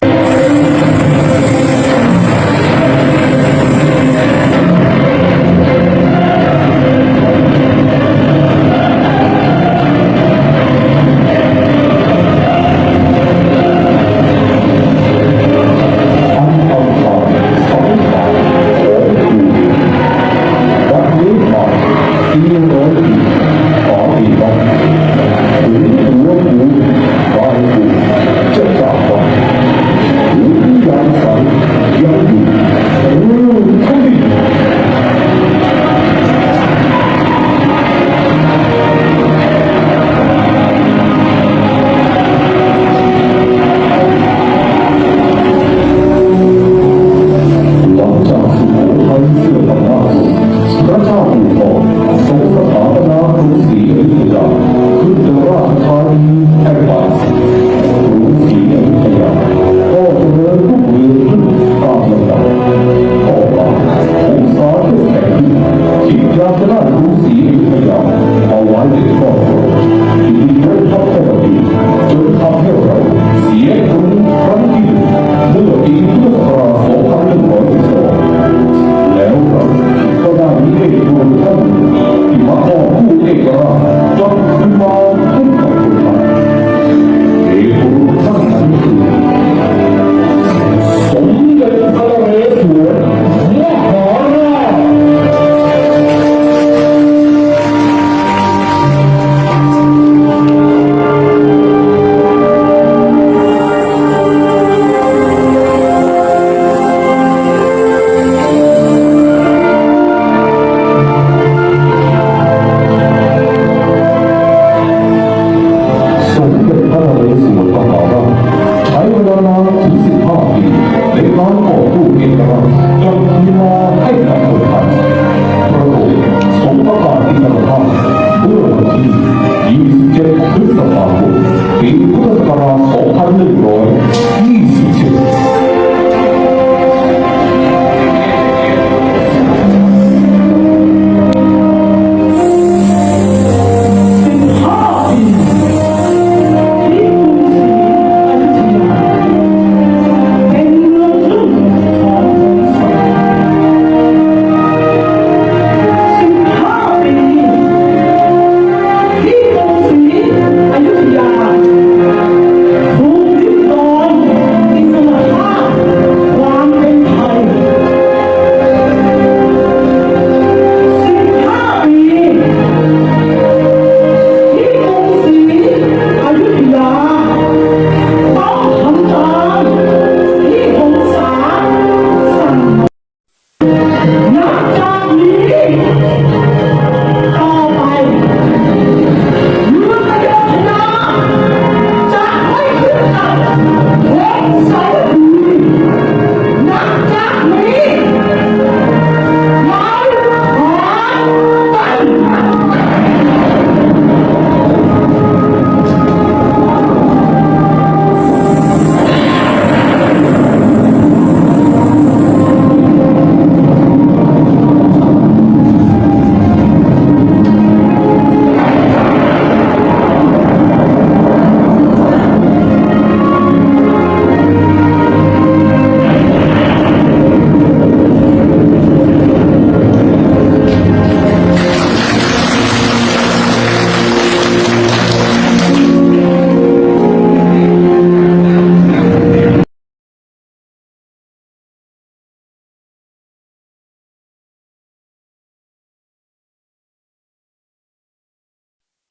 フフフ。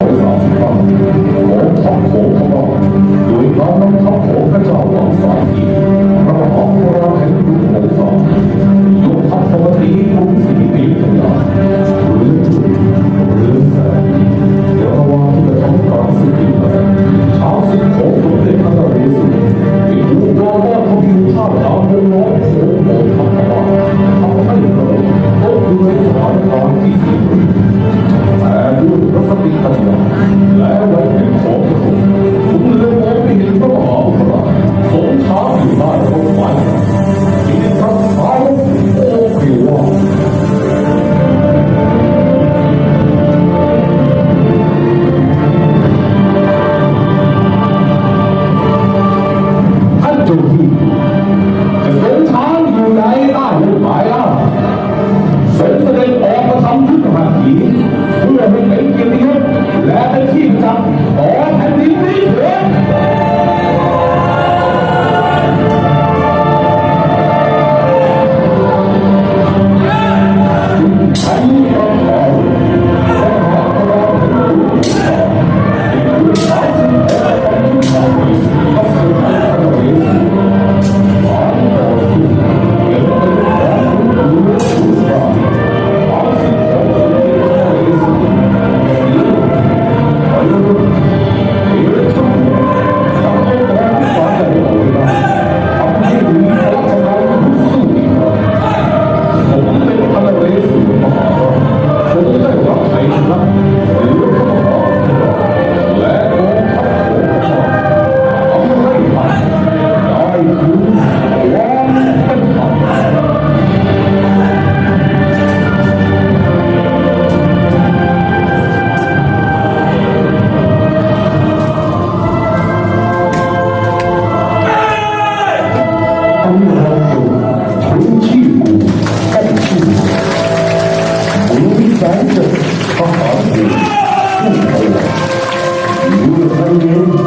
โขงสองโขงสองโขงโดยน้องน้องเขาโขงพระเจ้าหวังสองอี เ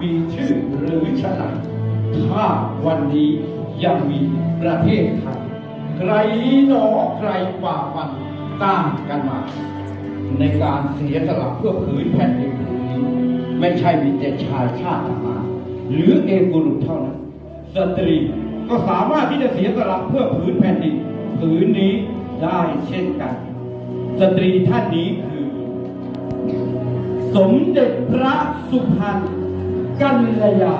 มีชื่อหรือชนะถ้าวันนี้ยังมีประเทศไทยใครหนอใครฝ่าฟันตามกันมา ในการเสียสละเพื่อผืนแผ่นดินนี้ ไม่ใช่มีแต่ชายชาติทหาหรือเอกบุรุเท่านั้น สตรีก็สามารถที่จะเสียสละเพื่อผืนแผ่นดินผืนนี้ได้เช่นกัน สตรีท่านนี้คือ สมเด็จพระสุพรรณ กัลยา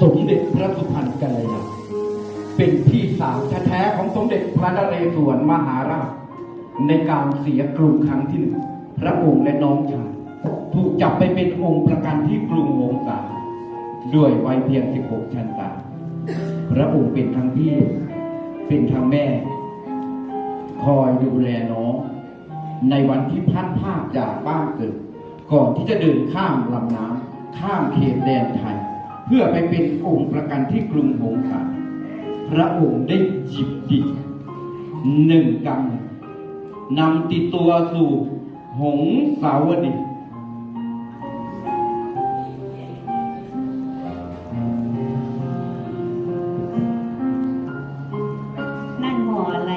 สมเด็จพระสุพรรณกัลยาเป็นพี่สาวแท้ๆของสมเด็จพระนเรศวรมหาราชในการเสียกรุงครั้งที่หนึ่งพระองค์และน้องชาย จับไปเป็นองค์ประกันที่กรุงวงศาด้วยวัยเพียง 16 ชันตาพระองค์เป็นทั้งพี่เป็นทั้งแม่ คอยดูแลน้องในวันที่พัดพรากจากบ้านเกิด ก่อนที่จะเดินข้ามลำน้ำข้ามเขตแดนไทย เพื่อไปเป็นองค์ประกันที่กรุงหงสาพระองค์ได้หยิบดินหนึ่งกำนำติดตัวสู่หงสาวดี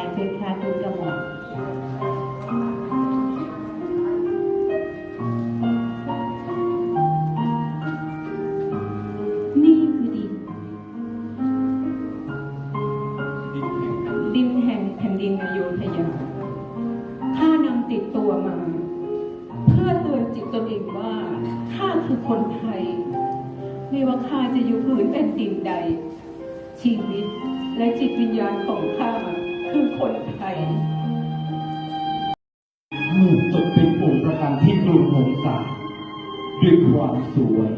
ห่ออะไรเพคะคุณกระหม่อมนี่คือดินดินแห่งแผ่นดินอโยธยาข้านำติดตัวมา เพื่อเตือนจิตตนเองว่าข้าคือคนไทย ไม่ว่าข้าจะอยู่ผืนแผ่นดินใดชีวิตและจิตวิญญาณของข้า คือคนไทยเมื่อตกเป็นองค์ประกันที่กรุงหงสาด้วยความสวย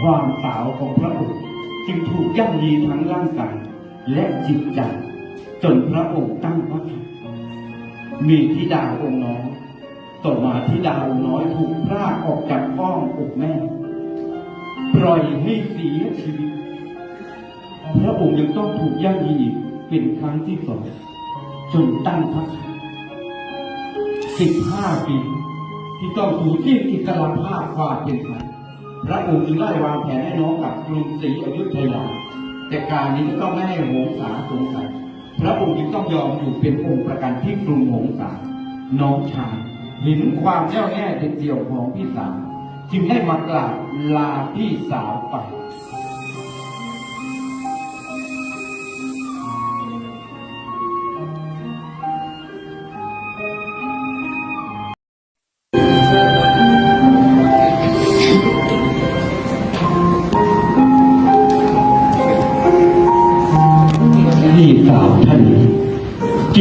ความสาวของพระองค์จึงถูกย่ำยีทั้งร่างกายและจิตใจจนพระองค์ตั้งพระทัยมีธิดาองค์น้อยต่อมาธิดาองค์น้อยถูกพรากออกจากอ้อมอกแม่ ปล่อยให้เสียชีวิตพระองค์ยังต้องถูกย่ำยีอีกเป็นครั้งที่สอง จนตั้งพระทัยสิบห้าปีที่ต้องสูญสิ้นอิสรภาพความเป็นไทยพระองค์จึงไล่วางแผนให้น้องกับกรุงศรีอยุธยาแต่การนี้ก็ไม่ให้หงสาสงสัยพระองค์จึงต้องยอมอยู่เป็นองค์ประกันที่กรุงหงสาน้องชายเห็นความแน่วแน่เด็ดเดี่ยวของพี่สาวจึงได้มากราบลาพี่สาวไป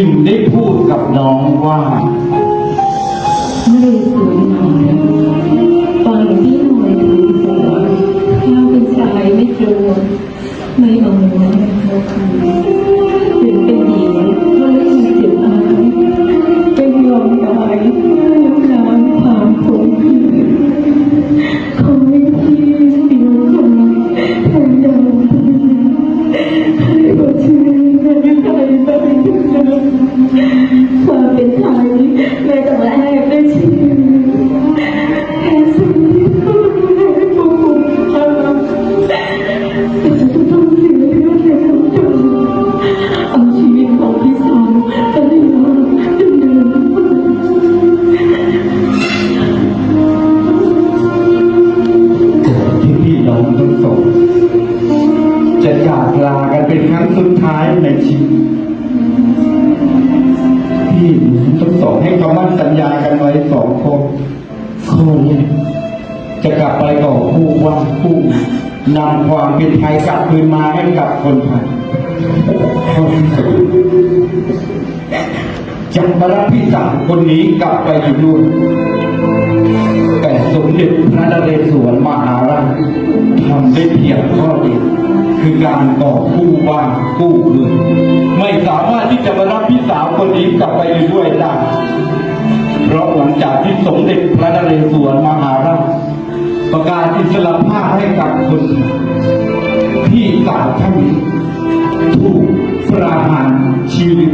จึงได้พูดกับน้องว่า ทั้งสองให้คำมั่นสัญญากันไว้สองคนคนนี่ยจะกลับไปก่อคู่ว่าคู่นำความเป็นไทยกลับคืนมาให้กับคนไทยคนจะมารับพี่สาวคนนี้กลับไปอยู่นู่นแต่สมเด็จพระนเรศวรมหาราชทำได้เพียงข้อเดียวคือการก่อกู้บ้านกู้เมืองไม่สามารถที่จะมารับพี่สาวคนนี้กลับไปอยู่ด้วยได้ เพราะหลังจากที่สมเด็จพระนเรศวรมหาราชประกาศอิสรภาพให้กับคนไทยพี่สางท่านถูกประหารชีวิต